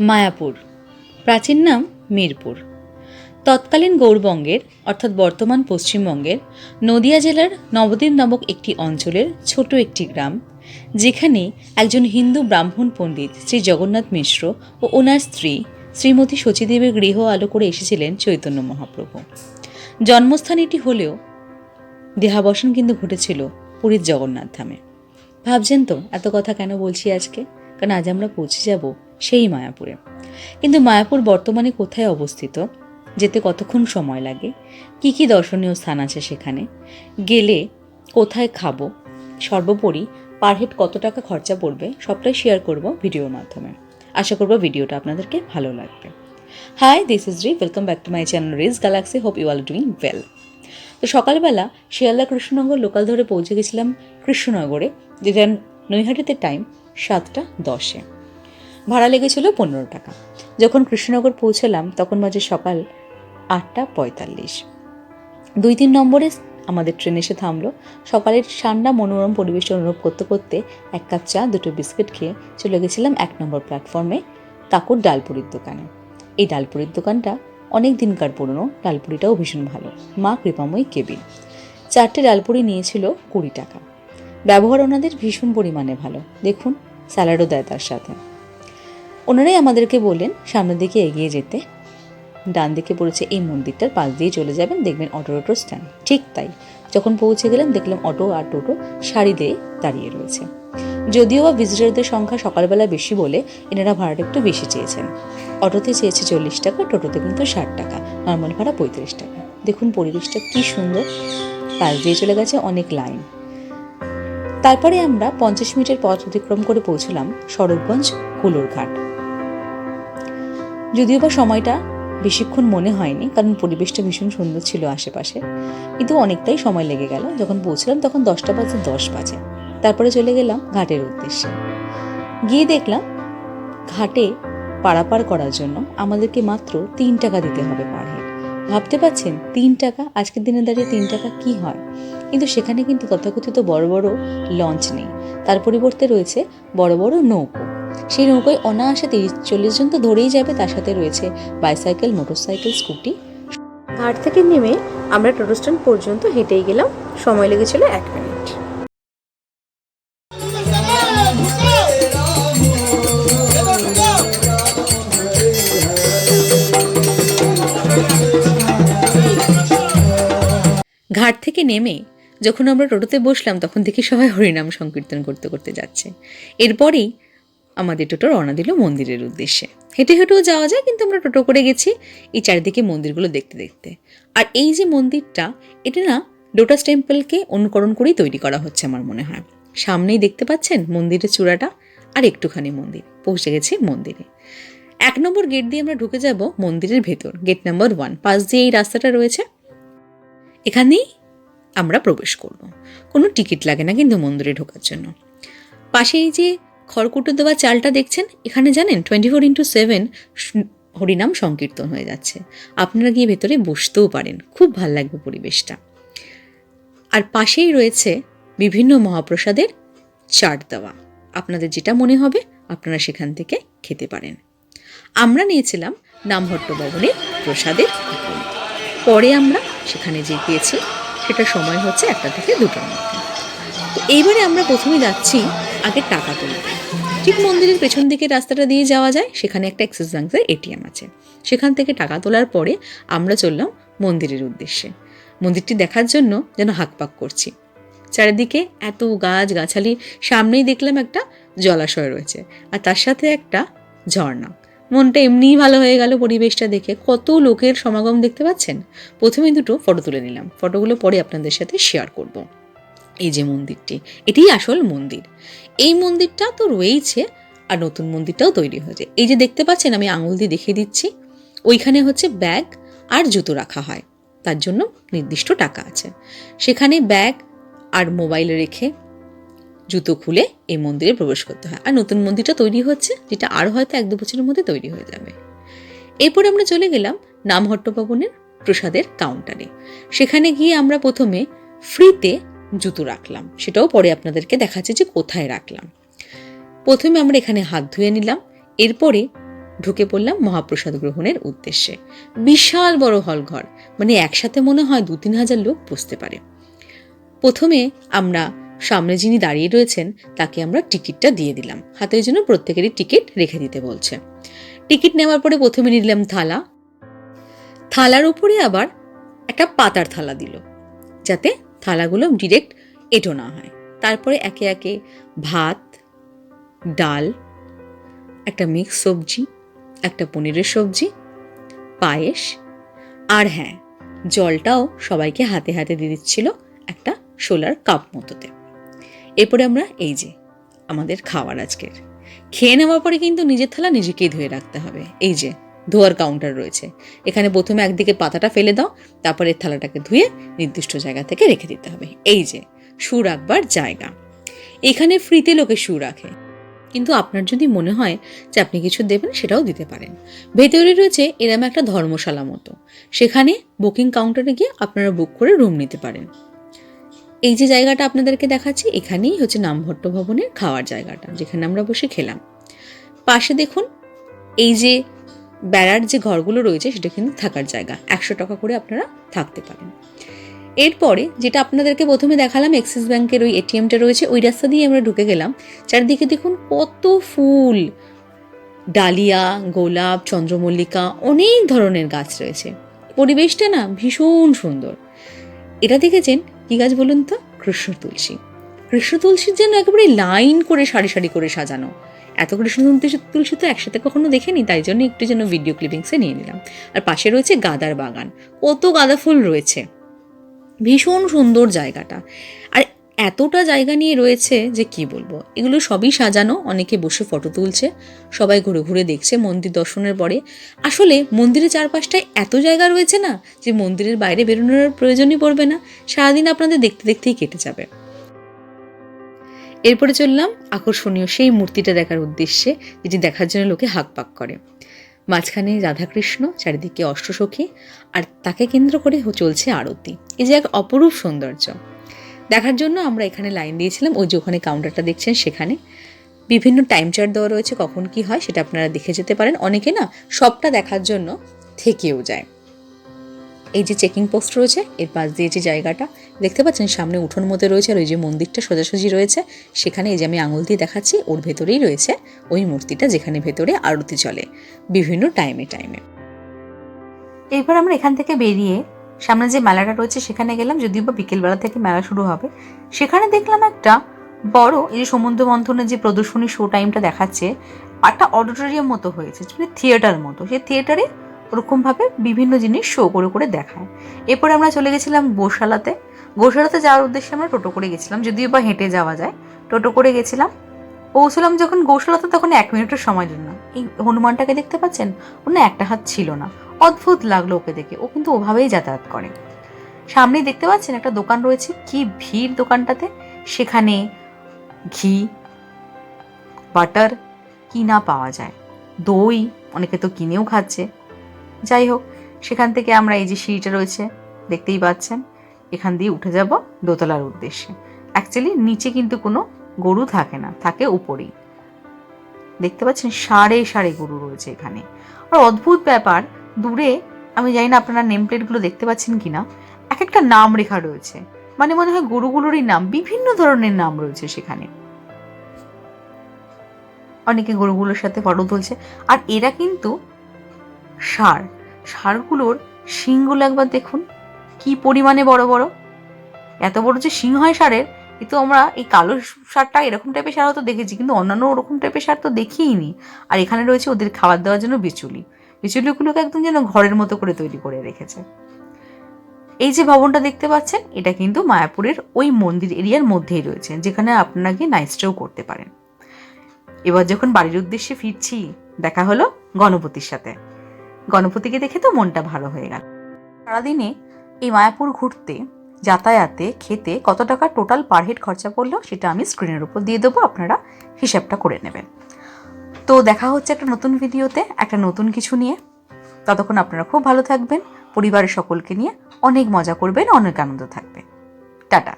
মায়াপুর। প্রাচীন নাম মিরপুর। তৎকালীন গৌরবঙ্গের অর্থাৎ বর্তমান পশ্চিমবঙ্গের, নদিয়া জেলার নবদ্বীপ নামক একটি অঞ্চলের ছোট একটি গ্রাম, যেখানে একজন হিন্দু ব্রাহ্মণ পণ্ডিত শ্রী জগন্নাথ মিশ্র ও ওনার স্ত্রী শ্রীমতী শচীদেবের গৃহ আলো করে এসেছিলেন চৈতন্য মহাপ্রভু। জন্মস্থান এটি হলেও দেহাবসান কিন্তু ঘটেছিল পুরীর জগন্নাথ ধামে। ভাবছেন তো, এত কথা কেন বলছি আজকে? কারণ আজ আমরা পৌঁছে যাব সেই মায়াপুরে। কিন্তু মায়াপুর বর্তমানে কোথায় অবস্থিত? যেতে কতক্ষণ সময় লাগে? কি কি দর্শনীয় স্থান আছে সেখানে? গেলে কোথায় খাব? সর্বোপরি পার হেড কত টাকা খরচা পড়বে? সবটাই শেয়ার করব ভিডিওর মাধ্যমে। আশা করব ভিডিওটা আপনাদেরকে ভালো লাগবে। হাই দিস ইজ রি welcome back to my channel Riz galaxy hope you are doing well তো সকালবেলা শিয়ালদা কৃষ্ণনগর লোকাল ধরে পৌঁছে গেছিলাম কৃষ্ণনগরে যেটা নৈহাটিতে টাইম সাতটা দশে। ভাড়া লেগেছিল পনেরো টাকা। যখন কৃষ্ণনগর পৌঁছলাম, তখন বাজে সকাল আটটা পঁয়তাল্লিশ। দুই তিন নম্বরে আমাদের ট্রেন এসে থামলো। সকালের ঠান্ডা মনোরম পরিবেশটা অনুভব করতে করতে এক কাপ চা, দুটো বিস্কিট খেয়ে চলে গেছিলাম এক নম্বর প্ল্যাটফর্মে কাকুর ডালপুরির দোকানে। এই ডালপুরির দোকানটা অনেক দিনকার পুরনো, ডালপুরিটাও ভীষণ ভালো। মা কৃপাময়ী কেবিন। চারটে ডালপুরি নিয়েছিল কুড়ি টাকা। ব্যবহার ওনাদের ভীষণ পরিমাণে ভালো। দেখুন, স্যালাডও দেয় তার সাথে। ওনারাই আমাদেরকে বললেন, সামনের দিকে এগিয়ে যেতে। ডান দিকে পড়েছে এই মন্দিরটার, পাশ দিয়ে চলে যাবেন, দেখবেন অটো টোটো স্ট্যান্ড। ঠিক তাই, যখন পৌঁছে গেলাম দেখলাম অটো আর টোটো সারি দিয়ে দাঁড়িয়ে রয়েছে। যদিও বা ভিজিটারদের সংখ্যা সকালবেলা বেশি বলে এনারা ভাড়াটা একটু বেশি চেয়েছেন। অটোতে চেয়েছে চল্লিশ টাকা, টোটোতে কিন্তু ষাট টাকা, নর্মাল ভাড়া পঁয়ত্রিশ টাকা। দেখুন পরিবেশটা কি সুন্দর। পাশ দিয়ে চলে গেছে অনেক লাইন। তারপরে আমরা পঞ্চাশ মিনিটের পথ অতিক্রম করে পৌঁছলাম সড়কগঞ্জ কুলোরঘাট। যদিও বা সময়টা বেশিক্ষণ মনে হয়নি, কারণ পরিবেশটা ভীষণ সুন্দর ছিল আশেপাশে। কিন্তু অনেকটাই সময় লেগে গেল। যখন পৌঁছলাম তখন দশটা বাজে, দশ বাজে। তারপরে চলে গেলাম ঘাটের উদ্দেশ্যে। গিয়ে দেখলাম ঘাটে পারাপার করার জন্য আমাদেরকে মাত্র তিন টাকা দিতে হবে পার ভাবতে পারছেন? তিন টাকা? আজকের দিনে দাঁড়িয়ে তিন টাকা কি হয়? কিন্তু সেখানে কিন্তু তথাকথিত বড় বড় লঞ্চ নেই। তার পরিবর্তে রয়েছে বড় বড় নৌকো। সেই নৌকোয় অনায়াসে তিরিশ চল্লিশ জন তো ধরেই যাবে তার সাথে রয়েছে বাইসাইকেল মোটরসাইকেল স্কুটি ঘাট থেকে নেমে আমরা টোটো স্ট্যান্ড পর্যন্ত হেঁটেই গেলাম। সময় লেগেছিল এক মিনিট। ঘাট থেকে নেমে যখন আমরা টোটোতে বসলাম তখন দেখি সবাই হরিনাম সংকীর্তন করতে করতে যাচ্ছে। এরপরেই আমাদের টোটো রওনা দিল মন্দিরের উদ্দেশ্যে। হেঁটে হেঁটেও যাওয়া যায়, কিন্তু আমরা টোটো করে গেছি এই চারিদিকে মন্দিরগুলো দেখতে দেখতে। আর এই যে মন্দিরটা, এটা না লোটাস টেম্পলকে অনুকরণ করেই তৈরি করা হচ্ছে আমার মনে হয়। সামনেই দেখতে পাচ্ছেন মন্দিরের চূড়াটা আর একটুখানি মন্দির, পৌঁছে গেছি মন্দিরে। এক নম্বর গেট দিয়ে আমরা ঢুকে যাব মন্দিরের ভেতর গেট নাম্বার ওয়ান পাশ দিয়ে এই রাস্তাটা রয়েছে। এখানেই আমরা প্রবেশ করব। কোনো টিকিট লাগে না কিন্তু মন্দিরে ঢোকার জন্য। পাশেই যে খড়কুটো দেওয়া চালটা দেখছেন? এখানে জানেন টোয়েন্টি ফোর ইন্টু সেভেন হরিনাম সংকীর্তন হয়ে যাচ্ছে। আপনারা গিয়ে ভেতরে বসতেও পারেন। খুব ভালো লাগবে পরিবেশটা। আর পাশেই রয়েছে বিভিন্ন মহাপ্রসাদের চাট দেওয়া। আপনাদের যেটা মনে হবে, আপনারা সেখান থেকে খেতে পারেন। আমরা নিয়েছিলাম নামহট্ট ভবনের প্রসাদের পরে আমরা সেখানে যে গিয়েছি সেটা সময় হচ্ছে একটা থেকে দুটোর মধ্যে। তো এইবারে আমরা প্রথমে যাচ্ছি আগে টাকা তুলতে ঠিক মন্দিরের পেছন দিকে রাস্তাটা দিয়ে যাওয়া যায়, সেখানে একটা অ্যাক্সিস ব্যাঙ্কের এটিএম আছে। সেখান থেকে টাকা তোলার পরে আমরা চললাম মন্দিরের উদ্দেশ্যে। মন্দিরটি দেখার জন্য যেন হাঁকপাক করছি। চারিদিকে এত গাছ গাছালি সামনেই দেখলাম একটা জলাশয় রয়েছে আর তার সাথে একটা ঝর্ণা। মনটা এমনিই ভালো হয়ে গেল পরিবেশটা দেখে। কত লোকের সমাগম দেখতে পাচ্ছেন? প্রথমে দুটো ফটো তুলে নিলাম। ফটোগুলো পরে আপনাদের সাথে শেয়ার করব। এই যে মন্দিরটি, এটিই আসল মন্দির। এই মন্দিরটা তো রয়েইছে আর নতুন মন্দিরটাও তৈরি হয়েছে। এই যে দেখতে পাচ্ছেন, আমি আঙুল দিয়ে দেখিয়ে দিচ্ছি। ওইখানে হচ্ছে ব্যাগ আর জুতো রাখা হয়। তার জন্য নির্দিষ্ট টাকা আছে। সেখানে ব্যাগ আর মোবাইল রেখে জুতো খুলে এই মন্দিরে প্রবেশ করতে হয়। আর নতুন মন্দিরটা তৈরি হচ্ছে, যেটা আর হয়তো এক দু বছরের মধ্যে তৈরি হয়ে যাবে। এরপরে আমরা চলে গেলাম নামহট্ট ভবনের প্রসাদের কাউন্টারে সেখানে গিয়ে আমরা প্রথমে ফ্রিতে জুতো রাখলাম। সেটাও পরে আপনাদেরকে দেখাচ্ছে যে কোথায় রাখলাম। প্রথমে আমরা এখানে হাত ধুয়ে নিলাম। এরপরে ঢুকে পড়লাম মহাপ্রসাদ গ্রহণের উদ্দেশ্যে। বিশাল বড় হল ঘর মানে একসাথে মনে হয় দু তিন হাজার লোক বসতে পারে। প্রথমে আমরা সামনে যিনি দাঁড়িয়ে রয়েছেন, তাকে আমরা টিকিটটা দিয়ে দিলাম। হাতের জন্য প্রত্যেকেরই টিকিট রেখে দিতে বলছে। টিকিট নেওয়ার পরে প্রথমে নিলাম থালা। থালার উপরে আবার একটা পাতার থালা দিল। যাতে থালাগুলো ডিরেক্ট এটো না হয়। তারপরে একে একে ভাত, ডাল, একটা মিক্স সবজি, একটা পনিরের সবজি, পায়েস, আর হ্যাঁ জলটাও সবাইকে হাতে হাতে দিয়ে দিচ্ছিল একটা সোলার কাপ মতোতে। এরপরে আমরা এই যে আমাদের খাওয়ার আজকের। খেয়ে নেওয়ার পরে কিন্তু নিজের থালা নিজেকেই ধুয়ে রাখতে হবে। এই যে ধোয়ার কাউন্টার রয়েছে। এখানে প্রথমে একদিকে পাতাটা ফেলে দাও, তারপরে থালাটাকে ধুয়ে নির্দিষ্ট জায়গা থেকে রেখে দিতে হবে। এই যে শু রাখবার জায়গা। এখানে ফ্রিতে লোকে শু রাখে। কিন্তু আপনার যদি মনে হয় যে আপনি কিছু দেবেন, সেটাও দিতে পারেন। ভেতরে রয়েছে এরম একটা ধর্মশালা মতো। সেখানে বুকিং কাউন্টারে গিয়ে আপনারা বুক করে রুম নিতে পারেন। এই যে জায়গাটা আপনাদেরকে দেখাচ্ছি, এখানেই হচ্ছে নামভট্ট ভবনের খাওয়ার জায়গাটা, যেখানে আমরা বসে খেলাম। পাশে দেখুন, এই যে বেড়ার যে ঘরগুলো রয়েছে সেটা কিন্তু থাকার জায়গা। একশো টাকা করে আপনারা থাকতে পারেন। এরপরে যেটা আপনাদেরকে প্রথমে দেখালাম এক্সিস ব্যাংকের ওই এটিএমটা রয়েছে, ওই রাস্তা দিয়ে আমরা ঢুকে গেলাম। চারদিকে দেখুন কত ফুল, ডালিয়া, গোলাপ, চন্দ্রমল্লিকা, অনেক ধরনের গাছ রয়েছে। পরিবেশটা না ভীষণ সুন্দর। এটা দেখেছেন? কি গাছ বলুন তো? কৃষ্ণ তুলসী। কৃষ্ণ তুলসীর যেন একেবারে লাইন করে সারি সারি করে সাজানো। এত কৃষ্ণ তুলসী তুলসী তো একসাথে কখনো দেখিনি, তাই জন্য একটু যেন ভিডিও ক্লিপিংসে নিয়ে নিলাম। আর পাশে রয়েছে গাদার বাগান। কত গাঁদা ফুল রয়েছে। ভীষণ সুন্দর জায়গাটা। আর এতটা জায়গা নিয়ে রয়েছে যে কি বলব? এগুলো সবই সাজানো, অনেকে বসে ফটো তুলছে, সবাই ঘুরে ঘুরে দেখছে মন্দির দর্শনের পরে। আসলে মন্দিরের চারপাশটায় এত জায়গা রয়েছে না, যে মন্দিরের বাইরে বেরোনোর প্রয়োজনই পড়বে না। সারাদিন আপনাদের দেখতে দেখতেই কেটে যাবে। এরপরে চললাম আকর্ষণীয় সেই মূর্তিটা দেখার উদ্দেশ্যে, যেটি দেখার জন্য লোকে হাক পাক করে। মাঝখানে রাধাকৃষ্ণ, চারিদিকে অষ্টসখী, আর তাকে কেন্দ্র করে চলছে আরতি। এই যে এক অপরূপ সৌন্দর্য। দেখার জন্য আমরা এখানে লাইন দিয়েছিলাম, ওই যে ওখানে কাউন্টারটা দেখছেন সেখানে। বিভিন্ন টাইম চার্ট দেওয়া রয়েছে, কখন কি হয় সেটা আপনারা দেখে যেতে পারেন। অনেকে না সবটা দেখার জন্য থেকেও যায়। এই যে চেকিং পোস্ট রয়েছে, এর পাশ দিয়ে যে জায়গাটা, দেখতে পাচ্ছেন সামনে উঠোন মধ্যে রয়েছে আর ওই যে মন্দিরটা সোজাসুজি রয়েছে। সেখানে এই যে আমি আঙুল দিয়ে দেখাচ্ছি, ওর ভেতরেই রয়েছে ওই মূর্তিটা যেখানে ভেতরে আরতি চলে, বিভিন্ন টাইমে টাইমে এরপর আমরা এখান থেকে বেরিয়ে সামনে যে মেলাটা রয়েছে, সেখানে গেলাম, যদিও বা বিকেলবেলা থেকে মেলা শুরু হবে। সেখানে দেখলাম একটা বড় এই যে সমুদ্র মন্থনের যে প্রদর্শনী শো টাইমটা দেখাচ্ছে, একটা অডিটোরিয়াম মতো হয়েছে থিয়েটার মতো। সেই থিয়েটারে ওরকমভাবে বিভিন্ন জিনিস শো করে করে দেখায়। এরপরে আমরা চলে গেছিলাম গোশালাতে। গোশালাতে যাওয়ার উদ্দেশ্যে আমরা টোটো করে গেছিলাম, যদিও বা হেঁটে যাওয়া যায়। টোটো করে গেছিলাম। পৌঁছলাম যখন গোশালাতে, তখন এক মিনিটের সময় জন্য এই হনুমানটাকে দেখতে পাচ্ছেন? ওর না একটা হাত ছিল না। অদ্ভুত লাগল ওকে দেখে। ও কিন্তু ওভাবেই যাতায়াত করে। সামনেই দেখতে পাচ্ছেন একটা দোকান রয়েছে। কি ভিড় দোকানটাতে। সেখানে ঘি, বাটার কিনা পাওয়া যায়। দই, অনেকে তো কিনেও খাচ্ছে। যাই হোক, সেখান থেকে আমরা এই যে সিঁড়িটা রয়েছে, দেখতেই পাচ্ছেন, এখান দিয়ে উঠে যাব দোতলার উদ্দেশ্যে। অ্যাকচুয়ালি নিচে কিন্তু কোনো গরু থাকে না, থাকে উপরেই। দেখতে পাচ্ছেন, সাড়ে সাড়ে গরু রয়েছে এখানে। আর অদ্ভুত ব্যাপার, দূরে, আমি জানি না আপনারা নেম প্লেটগুলো দেখতে পাচ্ছেন কিনা এক একটা নাম রেখা রয়েছে। মানে মনে হয় গরুগুলোরই নাম, বিভিন্ন ধরনের নাম রয়েছে সেখানে। অনেকে গরুগুলোর সাথে ফটো তুলছে। আর এরা কিন্তু ষাঁড় ষাঁড়গুলোর শিংগুলো একবার দেখুন, কি পরিমাণে বড় বড়। এত বড় যে শিং হয় ষাঁড়ের এ তো আমরা এই কালো সারটা এরকম টাইপের ষাঁড় তো দেখেছি, কিন্তু অন্যান্য ওরকম টাইপের সার তো দেখিনি আর এখানে রয়েছে ওদের খাবার দেওয়ার জন্য বিচুলি। বিচুলিগুলোকে একদম যেন ঘরের মতো করে তৈরি করে রেখেছে। এই যে ভবনটা দেখতে পাচ্ছেন, এটা কিন্তু মায়াপুরের ওই মন্দির এরিয়ার মধ্যেই রয়েছে, যেখানে আপনারা গিয়ে নাইট স্টেও করতে পারেন। এবার যখন বাড়ির উদ্দেশ্যে ফিরছি, দেখা হলো গণপতির সাথে। গণপতিকে দেখে তো মনটা ভালো হয়ে গেল। সারাদিনে এই মায়াপুর ঘুরতে, যাতায়াতে, খেতে কত টাকা টোটাল পার হেড খরচা পড়ল সেটা আমি স্ক্রিনের উপর দিয়ে দেবো, আপনারা হিসাবটা করে নেবেন। তো দেখা হচ্ছে একটা নতুন ভিডিওতে, একটা নতুন কিছু নিয়ে। ততক্ষণ আপনারা খুব ভালো থাকবেন, পরিবারের সকলকে নিয়ে অনেক মজা করবেন, অনেক আনন্দ থাকবে। টাটা।